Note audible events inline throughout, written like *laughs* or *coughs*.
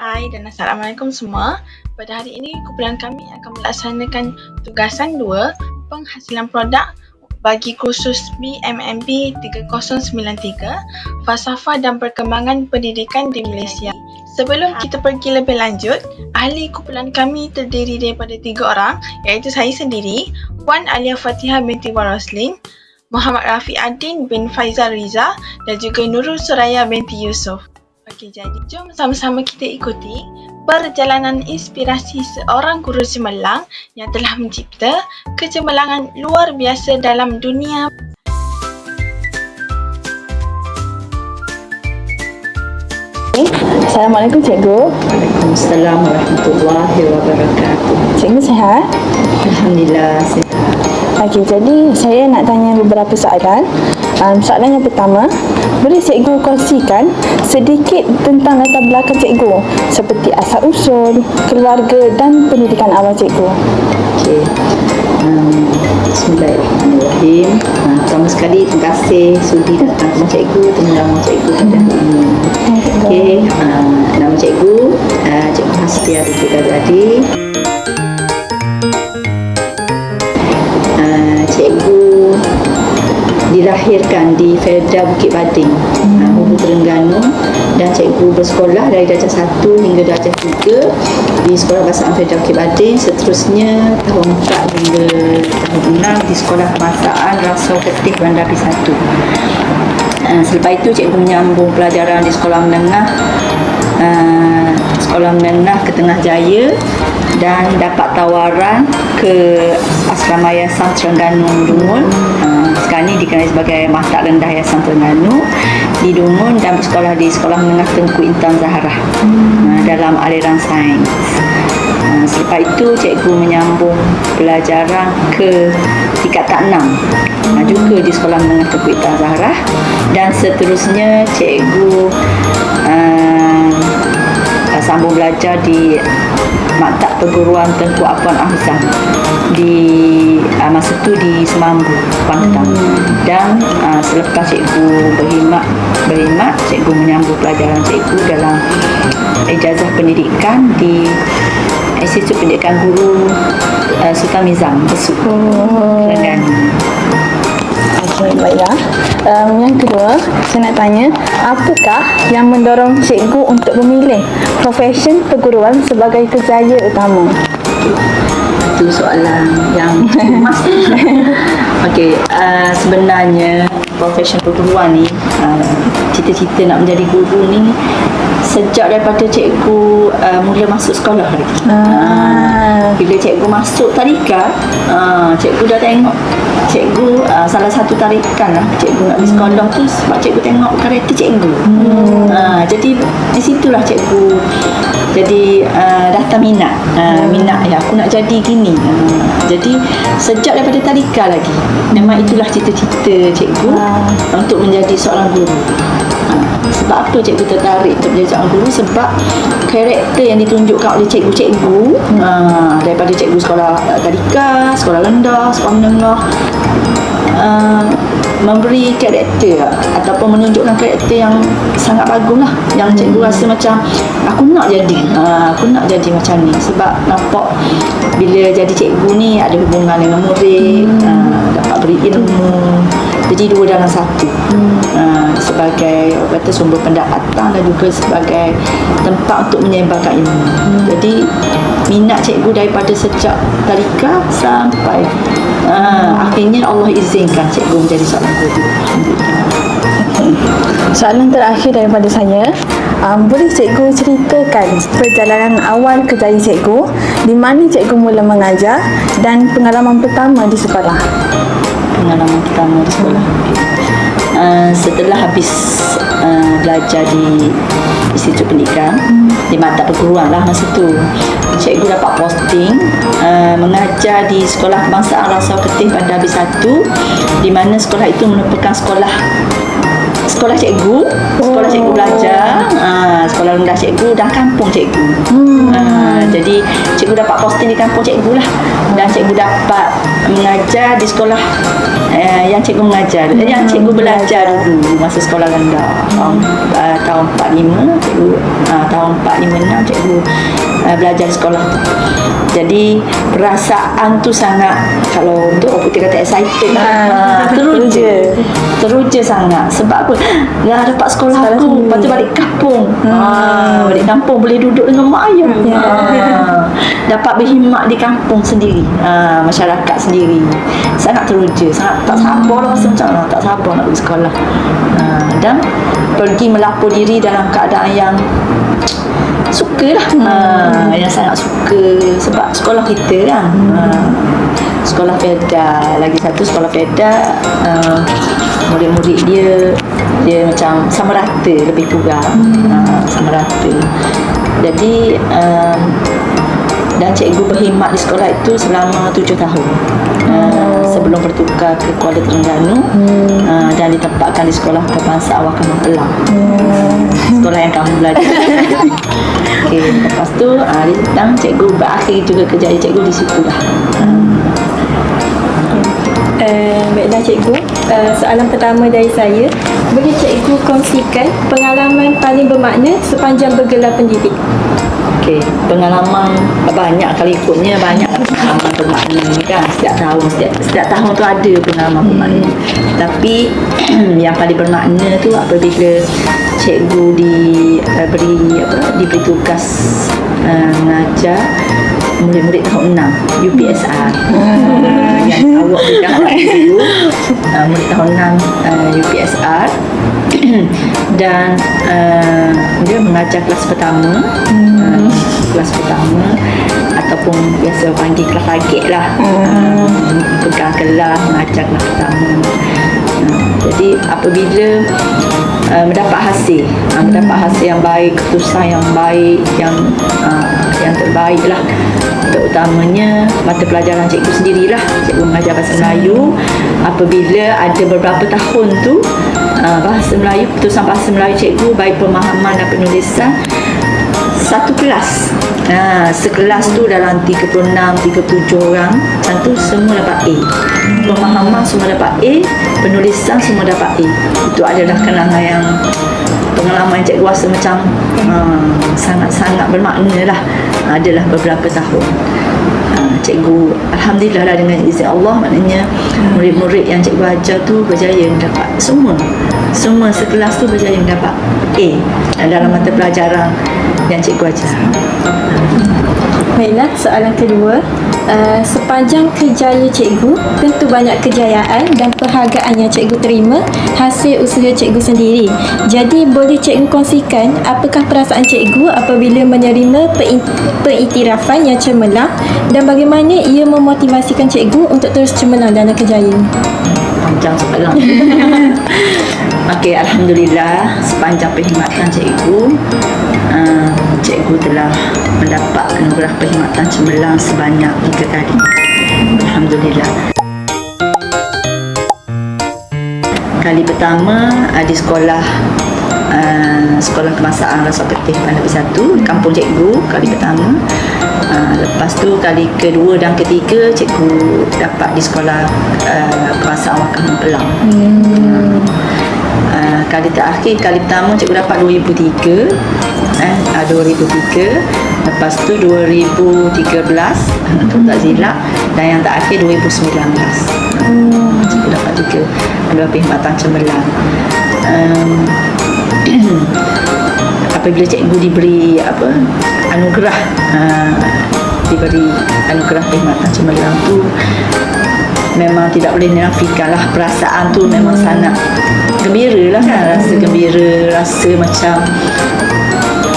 Hai dan Assalamualaikum semua. Pada hari ini, kumpulan kami akan melaksanakan tugasan 2 penghasilan produk bagi kursus BMMP 3093 Falsafah dan Perkembangan Pendidikan di Malaysia. Sebelum kita pergi lebih lanjut, ahli kumpulan kami terdiri daripada tiga orang iaitu saya sendiri, Puan Alia Fatihah binti Wan Roslin, Muhammad Rafi Adin bin Faizal Riza dan juga Nurul Suraya binti Yusof. Okey, jadi jom sama-sama kita ikuti perjalanan inspirasi seorang guru cemerlang yang telah mencipta kecemerlangan luar biasa dalam dunia Assalamualaikum cikgu. Waalaikumsalam warahmatullahi wabarakatuh. Cikgu sihat? Alhamdulillah. sihat. Okey, jadi saya nak tanya beberapa soalan. Um, soalan yang pertama, boleh cikgu kongsikan sedikit tentang latar belakang cikgu seperti asal usul, keluarga dan pendidikan awal cikgu. Okey. Um, Bismillahirrahmanirrahim. Uh, pertama sekali terima kasih sudi datang ke cikgu tengah cikgu pada hari ini. Okey, uh, nama cikgu uh, Cikgu Hasbia binti Ghazali. Dilahirkan di Fedra Bukit Bading, hmm. Hulu Terengganu dan cikgu bersekolah dari darjah 1 hingga darjah 3 di Sekolah Bahasa Fedra Bukit Bading seterusnya tahun 4 hingga tahun 6 di Sekolah Kebahasaan Rasau Ketih Bandar Api 1 uh, selepas itu cikgu menyambung pelajaran di sekolah menengah uh, sekolah menengah ke Tengah Jaya dan dapat tawaran ke Asrama Yayasan Terengganu Dumul uh, sekarang ini dikenali sebagai Mata Rendah Yayasan Terengganu di Dumul dan bersekolah di Sekolah Menengah Tengku Intan Zahara uh, dalam aliran sains. Uh, selepas itu cikgu menyambung pelajaran ke tingkatan 6 uh, juga di Sekolah Menengah Tengku Intan Zahra dan seterusnya cikgu uh, sambung belajar di Maktab Perguruan Tengku Apuan Ahzam di uh, masa tu di Semambu, Pantang. Dan uh, selepas cikgu berkhidmat berkhidmat cikgu menyambung pelajaran cikgu dalam ijazah pendidikan di Institut Pendidikan Guru uh, Sultan Mizam, Besuk. Oh. Terengganu. Okey, baiklah. Um, yang kedua, saya nak tanya, apakah yang mendorong cikgu untuk memilih profession perguruan sebagai kerjaya utama? Itu soalan yang emas. *laughs* Okey, uh, sebenarnya profession perguruan ni, uh, cita-cita nak menjadi guru ni sejak daripada cikgu uh, mula masuk sekolah lagi. Ah. Uh, bila cikgu masuk tarikan, uh, cikgu dah tengok cikgu uh, salah satu tarikan lah cikgu nak pergi sekolah tu sebab cikgu tengok karakter cikgu. Hmm. Uh, jadi di situlah cikgu jadi uh, daftar minat uh, minat ya aku nak jadi gini uh, jadi sejak daripada tadika lagi memang itulah cita-cita cikgu Ah. untuk menjadi seorang guru uh, sebab apa cikgu tertarik untuk menjadi seorang guru sebab karakter yang ditunjukkan oleh cikgu-cikgu uh, daripada cikgu sekolah tadika sekolah rendah sekolah menengah uh, memberi karakter ataupun menunjukkan karakter yang sangat bagus lah yang cikgu rasa macam aku nak jadi uh, aku nak jadi macam ni. Sebab nampak bila jadi cikgu ni ada hubungan dengan murid uh, dapat beri ilmu. Jadi dua dalam satu. Uh, sebagai kata sumber pendapatan dan juga sebagai tempat untuk menyebarkan ilmu. Jadi minat cikgu daripada sejak tadika sampai uh, akhirnya Allah izinkan cikgu menjadi seorang guru. Alhamdulillah Soalan terakhir daripada saya, um, boleh cikgu ceritakan perjalanan awal kerjaya cikgu, di mana cikgu mula mengajar dan pengalaman pertama di sekolah? pengalaman pertama di sekolah. Uh, setelah habis uh, belajar di Institut Pendidikan di mata perguruan lah masa tu cikgu dapat posting uh, mengajar di Sekolah Kebangsaan Rasau Ketih Bandar Habis 1 di mana sekolah itu merupakan sekolah sekolah cikgu, sekolah cikgu belajar, uh, sekolah rendah cikgu dan kampung cikgu. Uh, jadi cikgu dapat posting di kampung cikgu lah dan cikgu dapat mengajar di sekolah uh, yang cikgu mengajar. Hmm. Yang cikgu belajar dulu masa sekolah rendah tahun uh, tahun 45 cikgu uh, tahun 45 cikgu uh, belajar di sekolah tu. Jadi perasaan tu sangat kalau untuk orang putih kata excited lah. Uh, teruja. Teruja sangat. Sebab apa? *laughs* Dah dapat sekolah, aku. Lepas tu balik kampung. Hmm. Uh, balik kampung boleh duduk dengan mak ayah. Yeah. Uh, dapat berkhidmat di kampung sendiri. Uh, masyarakat sendiri. Sangat teruja. Sangat tak sabar lah rasa macam mana. Tak sabar nak pergi sekolah. Uh, dan pergi melapor diri dalam keadaan yang suka lah hmm. uh, yang sangat suka sebab sekolah kita kan hmm. uh, sekolah Feda lagi satu sekolah Feda uh, murid-murid dia dia macam sama rata lebih kurang hmm. uh, sama rata jadi uh, dan cikgu berkhidmat di sekolah itu selama tujuh tahun uh, sebelum bertukar ke Kuala Terengganu hmm. uh, dan ditempatkan di sekolah kebangsaan Wakam Pelang hmm. sekolah yang kamu belajar *laughs* okay. lepas tu uh, dan cikgu berakhir juga kerjaya cikgu di situ dah hmm. Uh, baiklah cikgu, uh, soalan pertama dari saya Boleh cikgu kongsikan pengalaman paling bermakna sepanjang bergelar pendidik? Okey, pengalaman banyak kali ikutnya banyak pengalaman bermakna ni kan setiap tahun setiap, setiap tahun tu ada pengalaman bermakna. Tapi *clears throat* yang paling bermakna tu apabila cikgu di uh, beri apa diberi tugas uh, mengajar murid-murid tahun 6 UPSR uh, yang awak pegang *laughs* dulu uh, murid tahun 6 uh, UPSR dan uh, dia mengajar kelas pertama. Hmm. uh, kelas pertama ataupun biasa panggil kelas target lah. Hmm. uh, pegang kelas mengajar kelas pertama. Uh, jadi apabila uh, mendapat hasil. Uh, mendapat hasil yang baik keputusan yang baik yang uh, yang terbaik lah. Terutamanya mata pelajaran cikgu sendirilah. Cikgu mengajar bahasa Melayu. Apabila ada beberapa tahun tu uh, bahasa Melayu putusan bahasa Melayu cikgu baik pemahaman dan penulisan satu kelas. Ha, sekelas tu dalam 36, 37 orang. Macam tu semua dapat A. Pemahaman semua dapat A Penulisan semua dapat A. Itu adalah kenangan yang Pengalaman cikgu rasa macam uh, Sangat-sangat bermakna lah. Adalah beberapa tahun. Uh, Cikgu Alhamdulillah lah dengan izin Allah. Maknanya murid-murid yang cikgu ajar tu Berjaya dapat semua Semua sekelas tu berjaya dapat A Dalam mata pelajaran yang cikgu ajar Baiklah, soalan kedua. Uh, sepanjang kejayaan cikgu, tentu banyak kejayaan dan perhargaan yang cikgu terima hasil usaha cikgu sendiri. Jadi, boleh cikgu kongsikan apakah perasaan cikgu apabila menerima pengiktirafan yang cemerlang dan bagaimana ia memotivasikan cikgu untuk terus cemerlang dalam kejayaan? Panjang soalan. *laughs* Okey, Alhamdulillah sepanjang perkhidmatan cikgu uh, cikgu telah mendapat anugerah perkhidmatan cemerlang sebanyak tiga kali. Alhamdulillah. Kali pertama uh, di sekolah uh, sekolah kebangsaan Rasa Bandar Satu kampung cikgu kali pertama. Uh, lepas tu kali kedua dan ketiga cikgu dapat di sekolah uh, kebangsaan Wakam Pelang. Hmm. uh, kali terakhir kali pertama cikgu dapat 2003 eh, 2003 lepas tu 2013 untuk *laughs* tak silap. Dan yang terakhir 2019 hmm. cikgu dapat tiga dua perkhidmatan cemerlang. Um, *clears throat* apabila cikgu diberi apa anugerah uh, diberi anugerah perkhidmatan cemerlang tu memang tidak boleh dinafikan lah perasaan tu memang sangat gembira lah kan. Rasa gembira rasa macam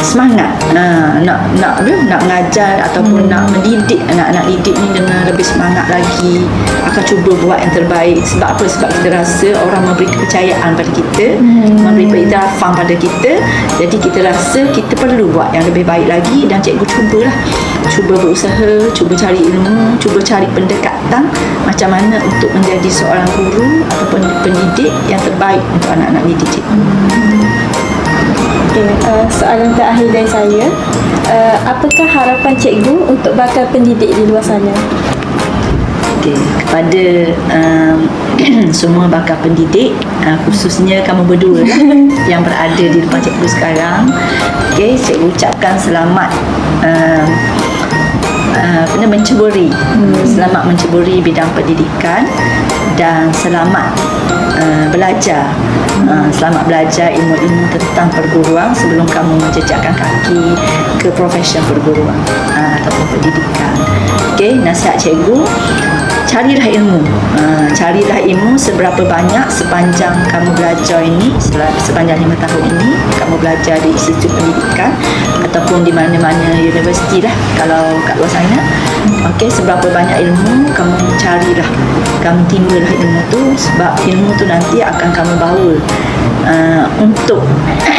semangat. Uh, nak nak apa, nak mengajar ataupun nak mendidik anak-anak didik ni dengan lebih semangat lagi akan cuba buat yang terbaik. Sebab apa? Sebab kita rasa orang memberi kepercayaan pada kita memberi pengiktirafan pada kita. Jadi kita rasa kita perlu buat yang lebih baik lagi dan cikgu cubalah. Cuba berusaha cuba cari ilmu cuba cari pendekatan macam mana untuk menjadi seorang guru ataupun pendidik yang terbaik untuk anak-anak didik cikgu Okay, uh, soalan terakhir dari saya. Uh, apakah harapan cikgu untuk bakal pendidik di luar sana? Okey, kepada um, *clears throat* semua bakal pendidik, uh, khususnya kamu berdua *laughs* yang berada di depan cikgu sekarang. Okey, cikgu ucapkan selamat um, uh, kena menceburi. Selamat menceburi bidang pendidikan dan selamat uh, belajar. Uh, selamat belajar ilmu-ilmu tentang perguruan sebelum kamu menjejakkan kaki ke profesion perguruan uh, ataupun pendidikan. Okey, nasihat cikgu carilah ilmu uh, carilah ilmu seberapa banyak sepanjang kamu belajar ini sepanjang lima tahun ini kamu belajar di institut pendidikan ataupun di mana-mana universiti lah kalau kat luar sana Okey, seberapa banyak ilmu kamu carilah kamu timbalah ilmu tu sebab ilmu tu nanti akan kamu bawa uh, untuk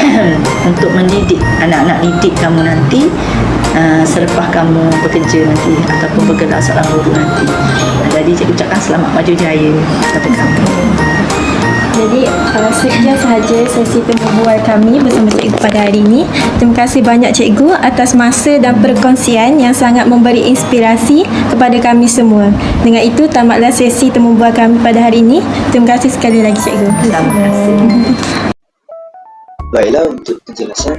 *coughs* untuk mendidik anak-anak didik kamu nanti uh, selepas kamu bekerja nanti ataupun bergerak seorang guru nanti. Jadi cikgu ucapkan selamat maju jaya kepada kamu. Jadi uh, sekian sahaja sesi temu bual kami bersama cikgu pada hari ini. Terima kasih banyak cikgu atas masa dan perkongsian yang sangat memberi inspirasi kepada kami semua. Dengan itu tamatlah sesi temu bual kami pada hari ini. Terima kasih sekali lagi cikgu. Terima kasih. Baiklah untuk penjelasan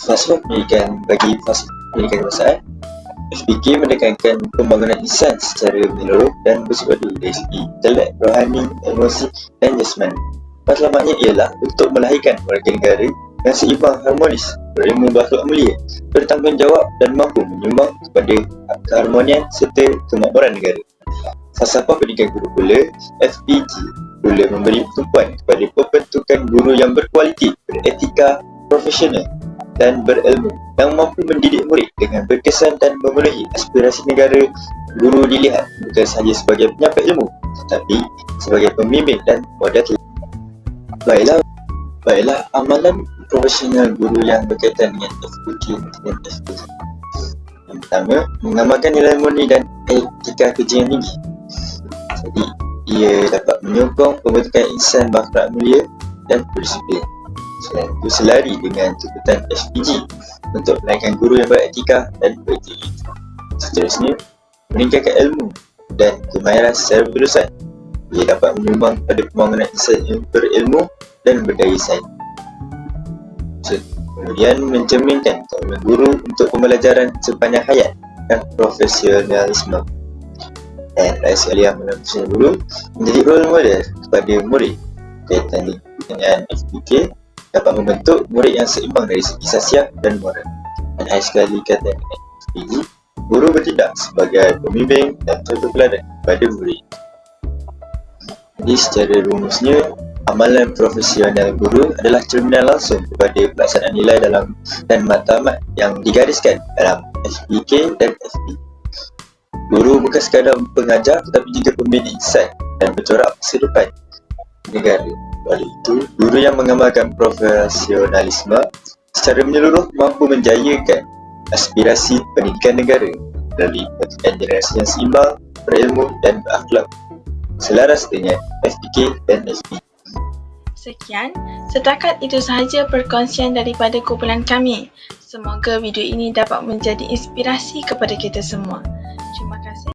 fasa pendidikan bagi fasa pendidikan dewasaan FPK menekankan pembangunan insan secara menyeluruh dan bersepadu dari segi intelek, rohani, emosi dan jasmani. Matlamatnya ialah untuk melahirkan warga negara yang seimbang harmonis, berilmu berakhlak mulia, bertanggungjawab dan mampu menyumbang kepada keharmonian serta kemakmuran negara. Falsafah pendidikan guru pula, FPG, pula memberi tumpuan kepada pembentukan guru yang berkualiti, beretika, profesional dan berilmu yang mampu mendidik murid dengan berkesan dan memenuhi aspirasi negara guru dilihat bukan sahaja sebagai penyampai ilmu tetapi sebagai pembimbing dan model baiklah baiklah amalan profesional guru yang berkaitan dengan FPK dan FPK yang pertama mengamalkan nilai murni dan etika kerja yang tinggi. Jadi ia dapat menyokong pembentukan insan berakhlak mulia dan berdisiplin Selain itu selari dengan tuntutan SPG untuk menaikkan guru yang beretika dan berintegritas. Seterusnya, meningkatkan ilmu dan kemahiran secara berurusan. Ia dapat menyumbang pada pembangunan insan yang berilmu dan berdaya saing. Kemudian mencerminkan komitmen guru untuk pembelajaran sepanjang hayat dan profesionalisme. Dan sekali yang menemui guru menjadi role model kepada murid kaitan dengan FPK dapat membentuk murid yang seimbang dari segi sasiah dan moral. Dan akhir sekali kata FPG, guru bertindak sebagai pembimbing dan teladan kepada murid. Jadi secara rumusnya, amalan profesional guru adalah cerminan langsung kepada pelaksanaan nilai dalam dan matlamat yang digariskan dalam FPK dan FP. Guru bukan sekadar pengajar tetapi juga pembina insan dan pencorak masa depan negara. Oleh itu, guru yang mengamalkan profesionalisme secara menyeluruh mampu menjayakan aspirasi pendidikan negara melalui bentukan generasi yang seimbang, berilmu dan berakhlak selaras dengan FPK dan FP. Sekian, setakat itu sahaja perkongsian daripada kumpulan kami. Semoga video ini dapat menjadi inspirasi kepada kita semua.